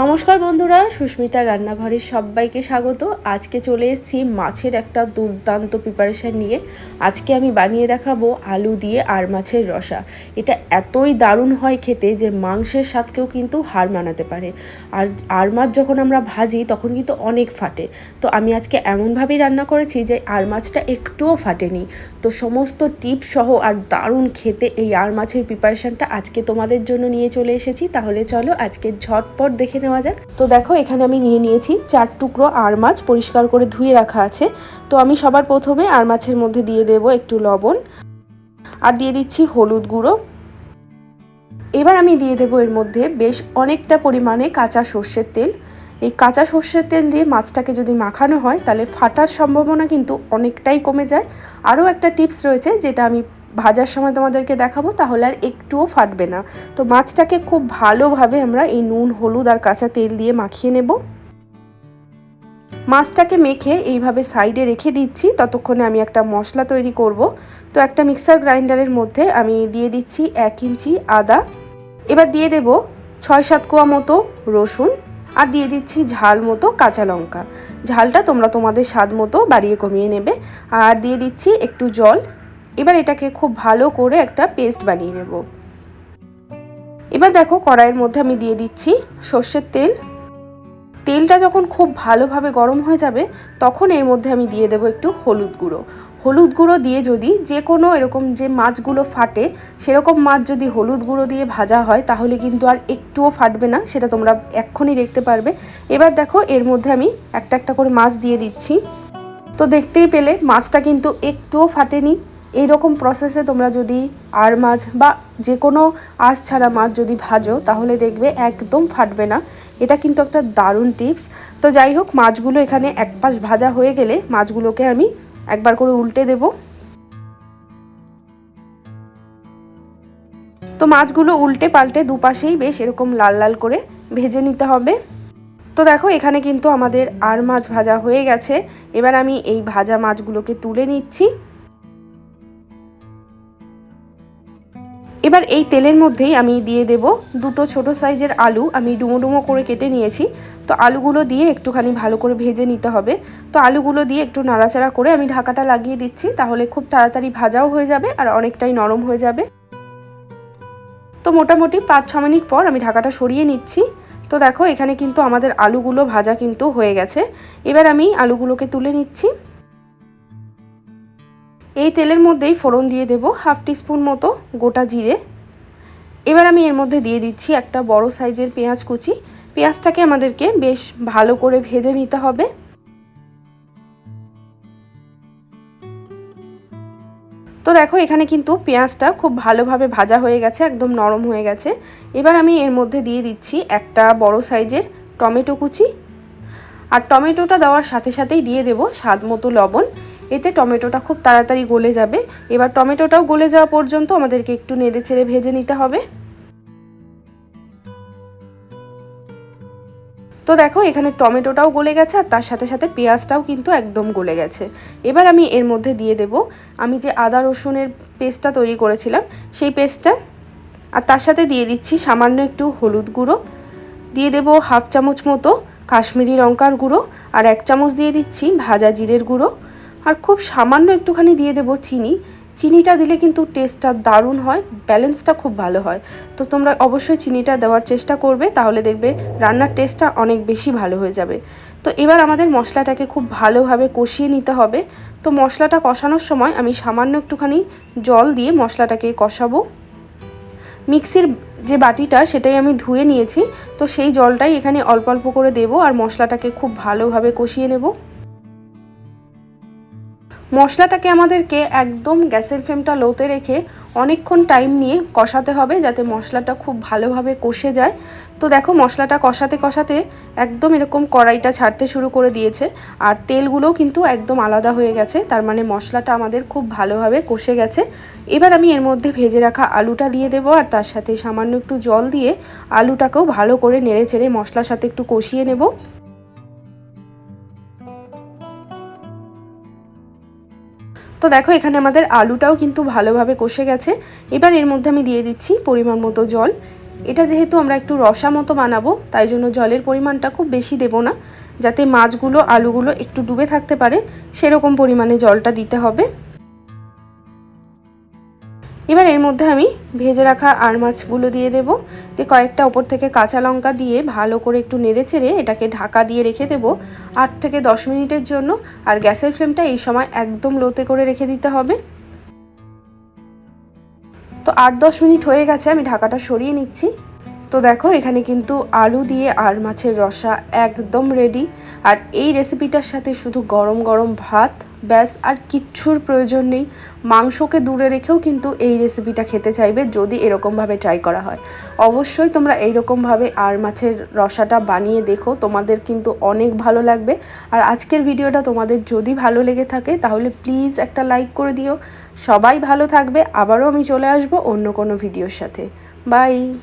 নমস্কার বন্ধুরা সুস্মিতা রান্নাঘরের সবাইকে স্বাগত। আজকে চলে এসেছি মাছের একটা দুর্দান্ত প্রিপারেশান নিয়ে। আজকে আমি বানিয়ে দেখাবো আলু দিয়ে আর মাছের রসা। এটা এতই দারুণ হয় খেতে যে মাংসের স্বাদকেও কিন্তু হার মানাতে পারে। আর আর মাছ যখন আমরা ভাজি, তখন কিন্তু অনেক ফাটে। তো আমি আজকে এমনভাবেই রান্না করেছি যে আর মাছটা একটুও ফাটেনি। তো সমস্ত টিপ সহ আর দারুণ খেতে এই আর মাছের প্রিপারেশানটা আজকে তোমাদের জন্য নিয়ে চলে এসেছি। তাহলে চলো আজকে ঝটপট দেখে নেওয়া যাক। তো দেখো, এখানে আমি নিয়ে নিয়েছি চার টুকরো আর মাছ পরিষ্কার করে ধুয়ে রাখা আছে। তো আমি সবার প্রথমে আর মাছের মধ্যে দিয়ে দেব একটু লবণ। আর দিয়ে দিচ্ছি হলুদ গুঁড়ো। এবার আমি দিয়ে দেবো এর মধ্যে বেশ অনেকটা পরিমাণে কাঁচা সর্ষের তেল। এই কাঁচা সর্ষের তেল দিয়ে মাছটাকে যদি মাখানো হয়, তাহলে ফাটার সম্ভাবনা কিন্তু অনেকটাই কমে যায়। আরও একটা টিপস রয়েছে, যেটা আমি ভাজার সময় তোমাদেরকে দেখাবো, তাহলে আর একটুও ফাটবে না। তো মাছটাকে খুব ভালোভাবে আমরা এই নুন, হলুদ আর কাঁচা তেল দিয়ে মাখিয়ে নেব। মাছটাকে মেখে এইভাবে সাইডে রেখে দিচ্ছি, ততক্ষণে আমি একটা মশলা তৈরি করব। তো একটা মিক্সার গ্রাইন্ডারের মধ্যে আমি দিয়ে দিচ্ছি এক ইঞ্চি আদা। এবার দিয়ে দেব ছয় সাত কোয়া মতো রসুন আর দিয়ে দিচ্ছি ঝাল মতো কাঁচা লঙ্কা। ঝালটা তোমরা তোমাদের স্বাদ মতো বাড়িয়ে কমিয়ে নেবে। আর দিয়ে দিচ্ছি একটু জল। এবার এটাকে খুব ভালো করে একটা পেস্ট বানিয়ে নেব। এবার দেখো কড়াইয়ের মধ্যে আমি দিয়ে দিচ্ছি সর্ষের তেল। তেলটা যখন খুব ভালোভাবে গরম হয়ে যাবে, তখন এর মধ্যে আমি দিয়ে দেবো একটু হলুদ গুঁড়ো। হলুদ গুঁড়ো দিয়ে যদি যে কোনো এরকম যে মাছগুলো ফাটে, সেরকম মাছ যদি হলুদ গুঁড়ো দিয়ে ভাজা হয়, তাহলে কিন্তু আর একটুও ফাটবে না, সেটা তোমরা এক্ষুনি দেখতে পারবে। এবার দেখো এর মধ্যে আমি একটা একটা করে মাছ দিয়ে দিচ্ছি। তো দেখতেই পেলে, মাছটা কিন্তু একটুও ফাটেনি। এই রকম প্রসেসে তোমরা যদি আর মাছ বা যে কোনো আঁশ ছাড়া মাছ যদি ভাজো, তাহলে দেখবে একদম ফাটবে না। এটা কিন্তু একটা দারুণ টিপস তো যাই হোক, মাছগুলো এখানে এক পাশ ভাজা হয়ে গেলে মাছগুলোকে আমি একবার করে উল্টে দেব। তো মাছগুলো উল্টে পাল্টে দুপাশেই বেশ এরকম লাল লাল করে ভেজে নিতে হবে। তো দেখো, এখানে কিন্তু আমাদের আর মাছ ভাজা হয়ে গেছে। এবার আমি এই ভাজা মাছগুলোকে তুলে নিচ্ছি। এবার এই তেলের মধ্যেই আমি দিয়ে দেব দুটো ছোট সাইজের আলু। আমি ডুমো ডুমো করে কেটে নিয়েছি। তো আলুগুলো দিয়ে একটুখানি ভালো করে ভেজে নিতে হবে। তো আলুগুলো দিয়ে একটু নাড়াচাড়া করে আমি ঢাকাটা লাগিয়ে দিচ্ছি। তাহলে খুব তাড়াতাড়ি ভাজাও হয়ে যাবে আর অনেকটাই নরম হয়ে যাবে। তো মোটামুটি পাঁচ, ছ মিনিট পর আমি ঢাকাটা সরিয়ে নিচ্ছি। তো দেখো এখানে কিন্তু আমাদের আলুগুলো ভাজা কিন্তু হয়ে গেছে। এবার আমি আলুগুলোকে তুলে নিচ্ছি। এই তেলের মধ্যেই ফোড়ন দিয়ে দেব হাফ টিস্পুন মতো গোটা জিরে। এবার আমি এর মধ্যে দিয়ে দিচ্ছি একটা বড় সাইজের পেঁয়াজ কুচি। পেঁয়াজটাকে আমাদেরকে বেশ ভালো করে ভেজে নিতে হবে। তো দেখো, এখানে কিন্তু পেঁয়াজটা খুব ভালোভাবে ভাজা হয়ে গেছে, একদম নরম হয়ে গেছে। এবার আমি এর মধ্যে দিয়ে দিচ্ছি একটা বড় সাইজের টমেটো কুচি। আর টমেটোটা দেওয়ার সাথে সাথেই দিয়ে দেব স্বাদ মতো লবণ। এতে টমেটোটা খুব তাড়াতাড়ি গলে যাবে। এবার টমেটোটাও গলে যাওয়া পর্যন্ত আমাদেরকে একটু নেড়ে চেড়ে ভেজে নিতে হবে। তো দেখো, এখানে টমেটোটাও গলে গেছে আর তার সাথে সাথে পেঁয়াজটাও কিন্তু একদম গলে গেছে। এবার আমি এর মধ্যে দিয়ে দেব। আমি যে আদা রসুনের পেস্টটা তৈরি করেছিলাম, সেই পেস্টটা। আর তার সাথে দিয়ে দিচ্ছি সামান্য একটু হলুদ গুঁড়ো। দিয়ে দেব হাফ চামচ মতো কাশ্মীরি লঙ্কার গুঁড়ো। আর এক চামচ দিয়ে দিচ্ছি ভাজা জিরের গুঁড়ো। আর খুব সামান্য একটুখানি দিয়ে দেবো চিনি। চিনিটা দিলে কিন্তু টেস্টটা দারুণ হয় ব্যালেন্সটা খুব ভালো হয়। তো তোমরা অবশ্যই চিনিটা দেওয়ার চেষ্টা করবে, তাহলে দেখবে রান্নার টেস্টটা অনেক বেশি ভালো হয়ে যাবে। তো এবার আমাদের মশলাটাকে খুব ভালোভাবে কষিয়ে নিতে হবে। তো মশলাটা কষানোর সময় আমি সামান্য একটুখানি জল দিয়ে মশলাটাকে কষাবো। মিক্সির যে বাটিটা, সেটাই আমি ধুয়ে নিয়েছি। তো সেই জলটাই এখানে অল্প অল্প করে দেবো আর মশলাটাকে খুব ভালোভাবে কষিয়ে নেব। মশলাটাকে আমাদেরকে একদম গ্যাসের ফ্লেমটা লোতে রেখে অনেকক্ষণ টাইম নিয়ে কষাতে হবে যাতে মশলাটা খুব ভালোভাবে কষে যায়। তো দেখো, মশলাটা কষাতে কষাতে একদম এরকম কড়াইটা ছাড়তে শুরু করে দিয়েছে। আর তেলগুলোও কিন্তু একদম আলাদা হয়ে গেছে, তার মানে মশলাটা আমাদের খুব ভালোভাবে কষে গেছে। এবার আমি এর মধ্যে ভেজে রাখা আলুটা দিয়ে দেবো, আর তার সাথে সামান্য একটু জল দিয়ে আলুটাকেও ভালো করে নেড়ে চেড়ে মশলার সাথে একটু কষিয়ে নেব। তো দেখো, এখানে আমাদের আলুটাও কিন্তু ভালোভাবে কষে গেছে। এবার এর মধ্যে আমি দিয়ে দিচ্ছি পরিমাণ মতো জল। এটা যেহেতু আমরা একটু রসা মতো বানাবো, তাই জন্য জলের পরিমাণটা খুব বেশি দেব না, যাতে মাছগুলো, আলুগুলো একটু ডুবে থাকতে পারে। সেরকম পরিমাণে জলটা দিতে হবে। এবার এর মধ্যে আমি ভেজে রাখা আর মাছগুলো দিয়ে দেবো। দিয়ে কয়েকটা ওপর থেকে কাঁচা লঙ্কা দিয়ে ভালো করে একটু নেড়ে চেড়ে এটাকে ঢাকা দিয়ে রেখে দেবো আট থেকে দশ মিনিটের জন্য। আর গ্যাসের ফ্লেমটা এই সময় একদম লোতে করে রেখে দিতে হবে। তো আট দশ মিনিট হয়ে গেছে, আমি ঢাকাটা সরিয়ে নিচ্ছি। তো দেখো এখানে কিন্তু আলু দিয়ে আর মাছের রসা একদম রেডি আর এই রেসিপিটার সাথে শুধু গরম গরম ভাত ব্যাস, আর কিচ্ছুর প্রয়োজন নেই। মাংসকে দূরে রেখেও কিন্তু এই রেসিপিটা খেতে চাইবে যদি এরকমভাবে ট্রাই করা হয়। অবশ্যই তোমরা এইরকমভাবে আর মাছের রসাটা বানিয়ে দেখো, তোমাদের কিন্তু অনেক ভালো লাগবে। আর আজকের ভিডিওটা তোমাদের যদি ভালো লেগে থাকে, তাহলে প্লিজ একটা লাইক করে দিও। সবাই ভালো থাকবে, আবারও আমি চলে আসব অন্য কোনো ভিডিওর সাথে। বাই